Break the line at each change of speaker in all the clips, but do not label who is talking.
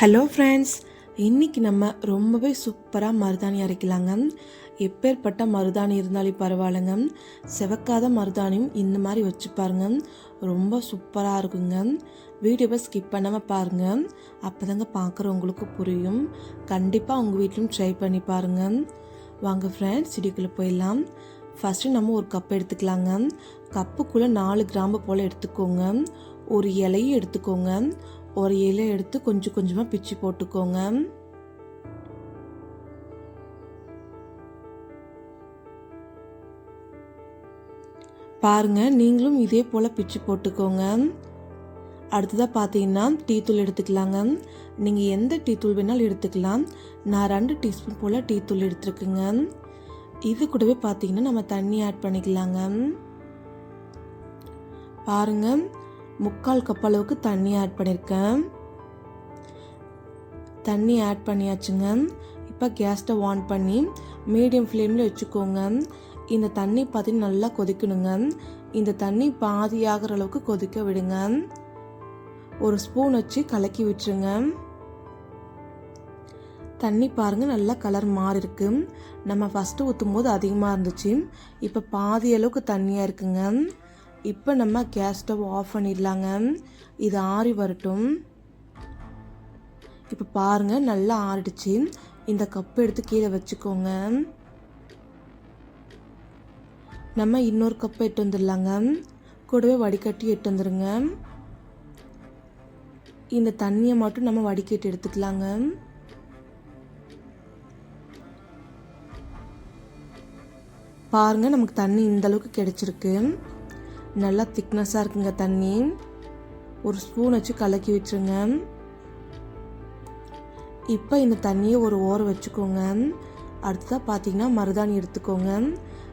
Hello friends இன்னைக்கு நம்ம ரொம்பவே சூப்பராக மருதாணி அரைக்கலாங்க. எப்பேற்பட்ட மருதாணி இருந்தாலும் பரவாயில்லைங்க. செவக்காத மருதாணியும் இந்த மாதிரி வச்சு பாருங்க. ரொம்ப சூப்பராக இருக்குங்க. வீடியோவை ஸ்கிப் பண்ணாமல் பாருங்கள் அப்போ தாங்க பார்க்குறவங்களுக்கு புரியும். கண்டிப்பாக உங்கள் வீட்லையும் ட்ரை பண்ணி பாருங்கள் வாங்க ஃப்ரெண்ட்ஸ் செடிக்குள்ளே போயிடலாம். ஃபஸ்ட்டு நம்ம ஒரு கப் எடுத்துக்கலாங்க. கப்புக்குள்ளே நாலு கிராம்பு போல் எடுத்துக்கோங்க. ஒரு இலையும் எடுத்துக்கோங்க. ஒரு இலை எடுத்து கொஞ்சம் கொஞ்சமாக பிச்சு போட்டுக்கோங்க. பாருங்க நீங்களும் இதே போல் பிச்சு போட்டுக்கோங்க. அடுத்ததாக பார்த்தீங்கன்னா டீத்தூள் எடுத்துக்கலாங்க. நீங்கள் எந்த டீத்தூள் வேணாலும் எடுத்துக்கலாம். நான் ரெண்டு டீஸ்பூன் போல் டீத்தூள் எடுத்துருக்குங்க. இது கூடவே பார்த்தீங்கன்னா நம்ம தண்ணி ஆட் பண்ணிக்கலாங்க. பாருங்க முக்கால் கப் அளவுக்கு தண்ணி ஆட் பண்ணியிருக்கேன் தண்ணி ஆட் பண்ணியாச்சுங்க. இப்போ கேஸ் ஸ்டவ் ஆன் பண்ணி மீடியம் ஃப்ளேமில் வச்சுக்கோங்க. இந்த தண்ணி பார்த்தீங்கன்னா நல்லா கொதிக்கணுங்க. இந்த தண்ணி பாதி ஆகிற அளவுக்கு கொதிக்க விடுங்க. ஒரு ஸ்பூன் வச்சு கலக்கி விட்டுருங்க. தண்ணி பாருங்க நல்லா கலர் மாறி இருக்கு. நம்ம ஃபஸ்ட்டு ஊற்றும் போது அதிகமாக இருந்துச்சு. இப்போ பாதி அளவுக்கு தண்ணியாக இருக்குங்க. இப்போ நம்ம கேஸ் ஸ்டவ் ஆஃப் பண்ணிடலாங்க. இது ஆறி வரட்டும். இப்போ பாருங்க நல்லா ஆறிடுச்சு. இந்த கப் எடுத்து கீழே வச்சுக்கோங்க. நம்ம இன்னொரு கப்பை எட்டு வந்துடலாங்க. கூடவே வடிகட்டி எட்டு வந்துடுங்க இந்த தண்ணியை மட்டும் நம்ம வடிகட்டி எடுத்துக்கலாங்க. பாருங்க நமக்கு தண்ணி இந்த அளவுக்கு கிடைச்சிருக்கு. நல்லா திக்னஸாக இருக்குங்க தண்ணி. ஒரு ஸ்பூன் வச்சு கலக்கி வச்சுருங்க. இப்போ இந்த தண்ணியை ஒரு ஓரம் வச்சுக்கோங்க. அடுத்ததாக பார்த்தீங்கன்னா மருதாணி எடுத்துக்கோங்க.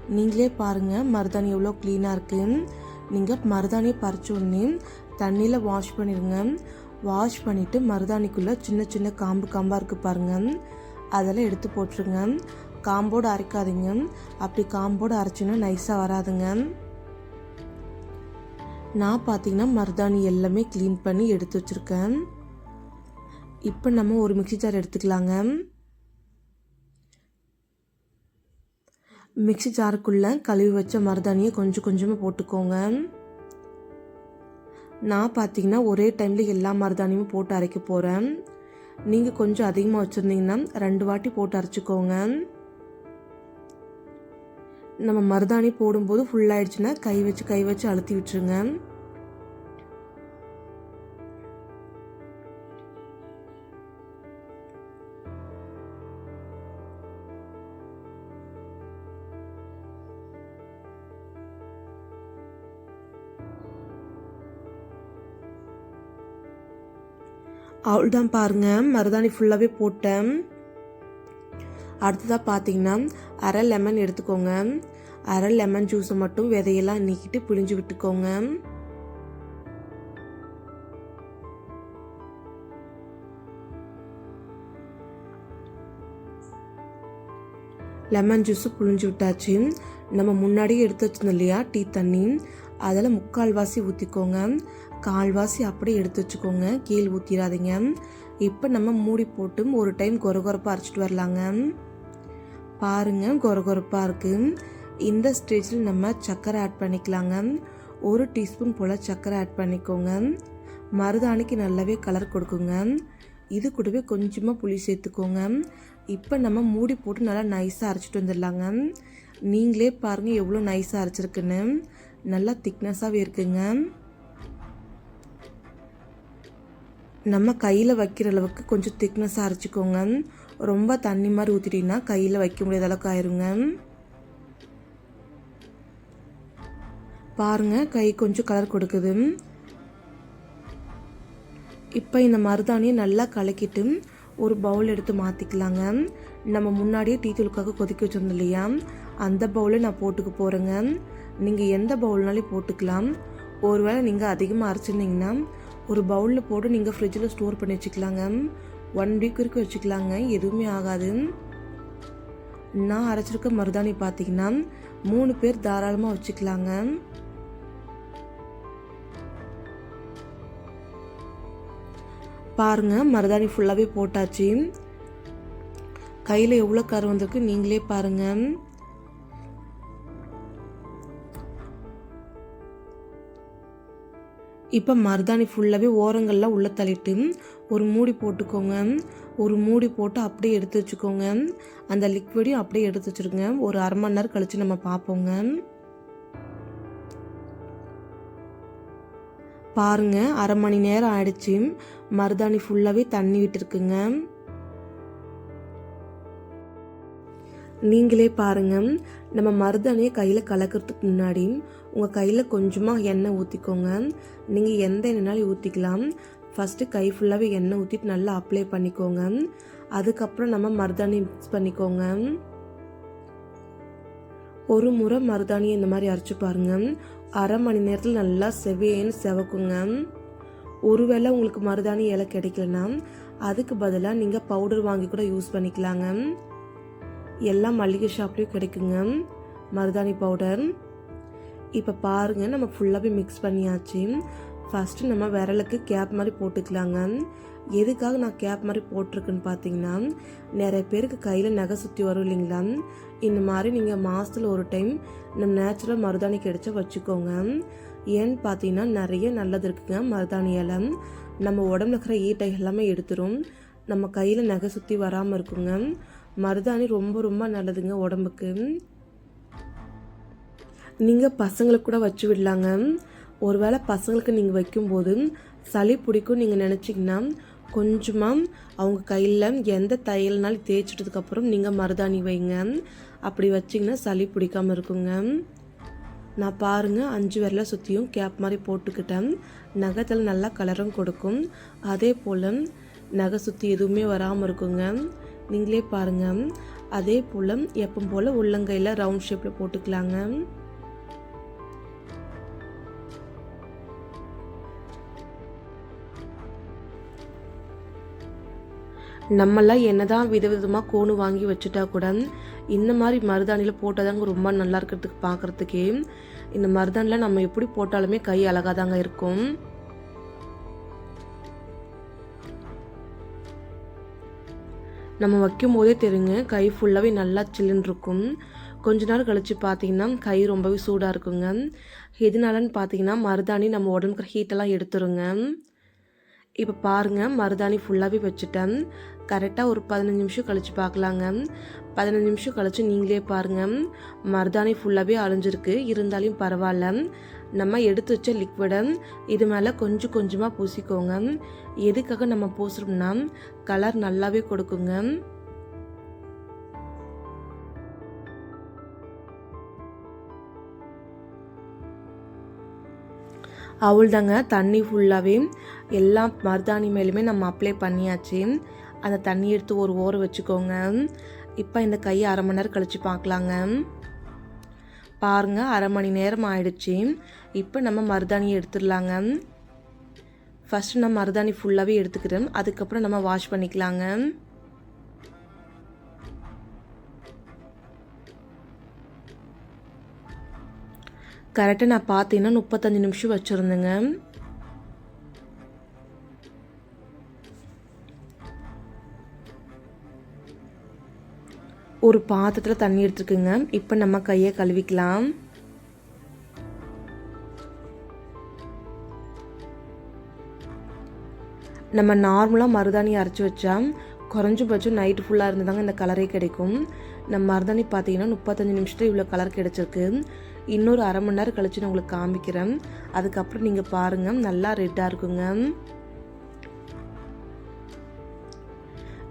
நீங்களே பாருங்கள் மருதாணி எவ்வளோ க்ளீனாக இருக்குது நீங்கள் மருதாணியை பறிச்ச உடனே தண்ணியில் வாஷ் பண்ணிடுங்க. வாஷ் பண்ணிவிட்டு மருதாணிக்குள்ளே சின்ன சின்ன காம்பு காம்பாக இருக்குது பாருங்கள் அதெல்லாம் எடுத்து போட்டுருங்க. காம்போடு அரைக்காதீங்க. அப்படி காம்போடு அரைச்சின்னா நைஸாக வராதுங்க. நான் பார்த்தீங்கன்னா மருதாணி எல்லாமே க்ளீன் பண்ணி எடுத்து வச்சுருக்கேன். இப்போ நம்ம ஒரு மிக்சி ஜார் எடுத்துக்கலாங்க. மிக்சி ஜாருக்குள்ளே கழுவி வச்ச மருதாணியை கொஞ்சம் கொஞ்சமாக போட்டுக்கோங்க. நான் பார்த்தீங்கன்னா ஒரே டைமில் எல்லா மருதாணியும் போட்டு அரைக்க போகிறேன் நீங்கள் கொஞ்சம் அதிகமாக வச்சுருந்தீங்கன்னா ரெண்டு வாட்டி போட்டு அரைச்சிக்கோங்க. நம்ம மருதாணி போடும்போது ஃபுல்லாகிடுச்சுன்னா கை வச்சு கை வச்சு அழுத்தி விட்டுருங்க. அவள்தான் பாருங்க. மருதாணி ஃபுல்லாகவே போட்டேன். அடுத்ததாக பார்த்தீங்கன்னா அரை லெமன் எடுத்துக்கோங்க. அரை லெமன் ஜூஸை மட்டும் விதையெல்லாம் நீக்கிட்டு பிழிஞ்சு விட்டுக்கோங்க. லெமன் ஜூஸு புழிஞ்சு விட்டாச்சு. நம்ம முன்னாடியே எடுத்து வச்சிருந்தோம் இல்லையா டீ தண்ணி. அதில் முக்கால்வாசி ஊற்றிக்கோங்க கால்வாசி அப்படியே எடுத்து வச்சுக்கோங்க. கீழ் ஊற்றிடாதீங்க இப்போ நம்ம மூடி போட்டும் ஒரு டைம் கொரகொரப்பாக அரைச்சிட்டு வரலாங்க. பாருங்க கொரகொரப்பாக இருக்குது இந்த ஸ்டேஜில் நம்ம சர்க்கரை ஆட் பண்ணிக்கலாங்க. ஒரு டீஸ்பூன் போல் சர்க்கரை ஆட் பண்ணிக்கோங்க. மருதாணிக்கு நல்லாவே கலர் கொடுக்குங்க. இது கூடவே கொஞ்சமாக புளி சேர்த்துக்கோங்க. இப்போ நம்ம மூடி போட்டு நல்லா நைஸாக அரைச்சிட்டு வந்துடலாங்க. நீங்களே பாருங்கள் எவ்வளோ நைஸாக அரைச்சிருக்குன்னு. நல்லா திக்னஸாகவே இருக்குங்க. நம்ம கையில் வைக்கிற அளவுக்கு கொஞ்சம் திக்னஸாக அரைச்சிக்கோங்க. ரொம்ப தண்ணி மாதிரி ஊற்றிட்டிங்கன்னா கையில் வைக்க முடியாத அளவுக்கு ஆயிருங்க. பாருங்க கை கொஞ்சம் கலர் கொடுக்குது. இப்போ இந்த மருதாணியை நல்லா கலக்கிட்டு ஒரு பவுல் எடுத்து மாற்றிக்கலாங்க நம்ம முன்னாடியே டீ தூளுக்காக கொதிக்க வச்சுருந்தோம் இல்லையா? அந்த பவுலை நான் போட்டுக்க போகிறேங்க நீங்கள் எந்த பவுல்னாலும் போட்டுக்கலாம். ஒருவேளை நீங்கள் அதிகமாக அரைச்சிருந்தீங்கன்னா ஒரு பவுலில் போட்டு நீங்கள் ஃப்ரிட்ஜில் ஸ்டோர் பண்ணி வச்சுக்கலாங்க. ஒன் வீக் வரைக்கும் வச்சுக்கலாங்க. எதுவுமே ஆகாது. நான் அரைச்சிருக்க மருதாணி பார்த்தீங்கன்னா மூணு பேர் தாராளமாக வச்சுக்கலாங்க. பாருங்கள் மருதாணி ஃபுல்லாகவே போட்டாச்சு. கையில் எவ்வளோ கரு வந்திருக்கு நீங்களே பாருங்கள் இப்போ மருதாணி ஃபுல்லாகவே ஓரங்கள்லாம் உள்ளே தள்ளிட்டு ஒரு மூடி போட்டுக்கோங்க. ஒரு மூடி போட்டு அப்படியே எடுத்து வச்சுக்கோங்க. அந்த லிக்விடையும் அப்படியே எடுத்து வச்சுருங்க. ஒரு அரை மணி நேரம் கழித்து நம்ம பார்ப்போங்க. பாருங்க அரை மணி நேரம் ஆயிடுச்சு. மருதாணி ஃபுல்லாகவே தண்ணி விட்டுருக்குங்க. நீங்களே பாருங்க. நம்ம மருதாணியை கையில் கலக்கிறதுக்கு முன்னாடி உங்கள் கையில் கொஞ்சமாக எண்ணெய் ஊற்றிக்கோங்க நீங்கள் எந்த எண்ணெய்னாலும் ஊற்றிக்கலாம் ஃபஸ்ட்டு கை ஃபுல்லாகவே எண்ணெய் ஊற்றிட்டு நல்லா அப்ளை பண்ணிக்கோங்க. அதுக்கப்புறம் நம்ம மருதாணி மிக்ஸ் பண்ணிக்கோங்க. ஒரு முறை மருதாணியை இந்த மாதிரி அரைச்சி பாருங்க. அரை மணி நேரத்தில் நல்லா செவேன்னு செவக்குங்க. ஒருவேளை உங்களுக்கு மருதாணி இலை கிடைக்கலனா அதுக்கு பதிலாக நீங்கள் பவுடர் வாங்கி கூட யூஸ் பண்ணிக்கலாங்க. எல்லாம் மளிகை ஷாப்லேயும் கிடைக்குங்க. மருதாணி பவுடர் இப்போ பாருங்கள் நம்ம ஃபுல்லாகவே மிக்ஸ் பண்ணியாச்சு. ஃபஸ்ட்டு நம்ம விரலுக்கு கேப் மாதிரி போட்டுக்கலாங்க. எதுக்காக நான் கேப் மாதிரி போட்டிருக்குன்னு பார்த்தீங்கன்னா நிறைய பேருக்கு கையில் நகை சுற்றி வரும் இல்லைங்களா? இந்த மாதிரி நீங்கள் மாதத்தில் ஒரு டைம் நம்ம நேச்சுரல் மருதாணி கிடைச்சா வச்சுக்கோங்க. ஏன்னு பார்த்தீங்கன்னா நிறைய நல்லது இருக்குங்க மருதாணி இலை. நம்ம உடம்புல இருக்கிற ஈட்டை எல்லாமே எடுத்துரும். நம்ம கையில் நகை சுற்றி வராமல் இருக்குங்க. மருதாணி ரொம்ப ரொம்ப நல்லதுங்க உடம்புக்கு. நீங்கள் பசங்களுக்கு கூட வச்சு விடலாங்க. ஒருவேளை பசங்களுக்கு நீங்கள் வைக்கும்போது சளி பிடிக்கும் நீங்கள் நினச்சிங்கன்னா கொஞ்சமாக அவங்க கையில் எந்த தையல்னாலும் தேய்ச்சிட்டதுக்கப்புறம் நீங்கள் மருதாணி வைங்க. அப்படி வச்சிங்கன்னா சளி பிடிக்காமல் இருக்குங்க. நான் பாருங்கள் அஞ்சு விரல சுற்றியும் கேப் மாதிரி போட்டுக்கிட்டேன். நகத்தில் நல்லா கலரும் கொடுக்கும். அதே போல் நகை சுற்றி எதுவுமே வராமல் இருக்குங்க. நீங்களே பாருங்கள் அதே போல் எப்பவும் போல் உள்ளங்கையில் ரவுண்ட் ஷேப்பில் போட்டுக்கலாங்க. நம்மளாம் என்னதான் விதவிதமாக கோணு வாங்கி வச்சுட்டா கூட இந்த மாதிரி மருதாணியில் போட்டால் தாங்க ரொம்ப நல்லா இருக்கிறதுக்கு பார்க்குறதுக்கே இந்த மருதாணியில் நம்ம எப்படி போட்டாலுமே கை அழகாக தாங்க இருக்கும். நம்ம வைக்கும் போதே தெரியுங்க கை ஃபுல்லாகவே நல்லா சில்லுன்னு இருக்கும் கொஞ்ச நாள் கழித்து பார்த்தீங்கன்னா கை ரொம்பவே சூடாக இருக்குங்க. எதனாலன்னு பார்த்தீங்கன்னா மருதாணி நம்ம உடம்புக்கு ஹீட்டெல்லாம் எடுத்துருங்க. இப்போ பாருங்கள் மருதாணி ஃபுல்லாகவே வச்சுட்டேன். கரெக்டாக ஒரு பதினஞ்சு நிமிஷம் கழித்து பார்க்கலாங்க. பதினஞ்சு நிமிஷம் கழித்து நீங்களே பாருங்கள் மருதாணி ஃபுல்லாகவே அழிஞ்சிருக்கு. இருந்தாலும் பரவாயில்ல. நம்ம எடுத்து வச்ச லிக்விடை இது மேலே கொஞ்சம் கொஞ்சமாக பூசிக்கோங்க. எதுக்காக நம்ம பூசுறோம்னா கலர் நல்லாவே கொடுக்குங்க. அவள்தாங்க தண்ணி ஃபுல்லாகவே எல்லா மருதாணி மேலுமே நம்ம அப்ளை பண்ணியாச்சு. அந்த தண்ணி எடுத்து ஒரு ஓரம் வச்சுக்கோங்க. இப்போ இந்த கையை அரை மணி நேரம் கழித்து பார்க்கலாங்க பாருங்கள் அரை மணி நேரம் ஆயிடுச்சு. இப்போ நம்ம மருதாணியை எடுத்துடலாங்க. ஃபஸ்ட்டு நான் மருதாணி ஃபுல்லாகவே எடுத்துக்கிறேன். அதுக்கப்புறம் நம்ம வாஷ் பண்ணிக்கலாங்க. கரெக்டாக நான் பார்த்தீங்கன்னா முப்பத்தஞ்சு நிமிஷம் வச்சுருந்தேங்க. ஒரு பாத்திரத்தில் தண்ணி எடுத்துருக்குங்க. இப்போ நம்ம கையை கழுவிக்கலாம். நம்ம நார்மலாக மருதாணி அரைச்சி வச்சா குறைஞ்சபட்சம் நைட்டு ஃபுல்லாக இருந்தாங்க இந்த கலரே கிடைக்கும். நம்ம மருதாணி பார்த்தீங்கன்னா முப்பத்தஞ்சு நிமிஷத்தில் இவ்வளோ கலர் கிடச்சிருக்கு. இன்னொரு அரை மணி நேரம் கழித்து நான் உங்களுக்கு காமிக்கிறேன். அதுக்கப்புறம் நீங்கள் பாருங்கள் நல்லா ரெட்டாக இருக்குங்க.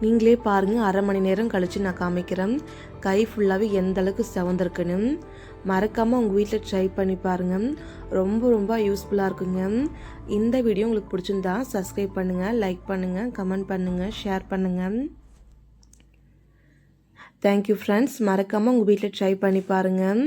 நீங்களே பாருங்கள் அரை மணி நேரம் கழித்து நான் காமிக்கிறேன். கை ஃபுல்லாகவே எந்த அளவுக்கு செவந்திருக்குன்னு. மறக்காமல் உங்கள் வீட்டில் ட்ரை பண்ணி பாருங்கள் ரொம்ப ரொம்ப யூஸ்ஃபுல்லாக இருக்குங்க. இந்த வீடியோ உங்களுக்கு பிடிச்சிருந்தா சப்ஸ்கிரைப் பண்ணுங்கள் லைக் பண்ணுங்கள் கமெண்ட் பண்ணுங்கள் ஷேர் பண்ணுங்கள் தேங்க்யூ ஃப்ரெண்ட்ஸ் மறக்காமல் உங்கள் வீட்டில் ட்ரை பண்ணி பாருங்கள்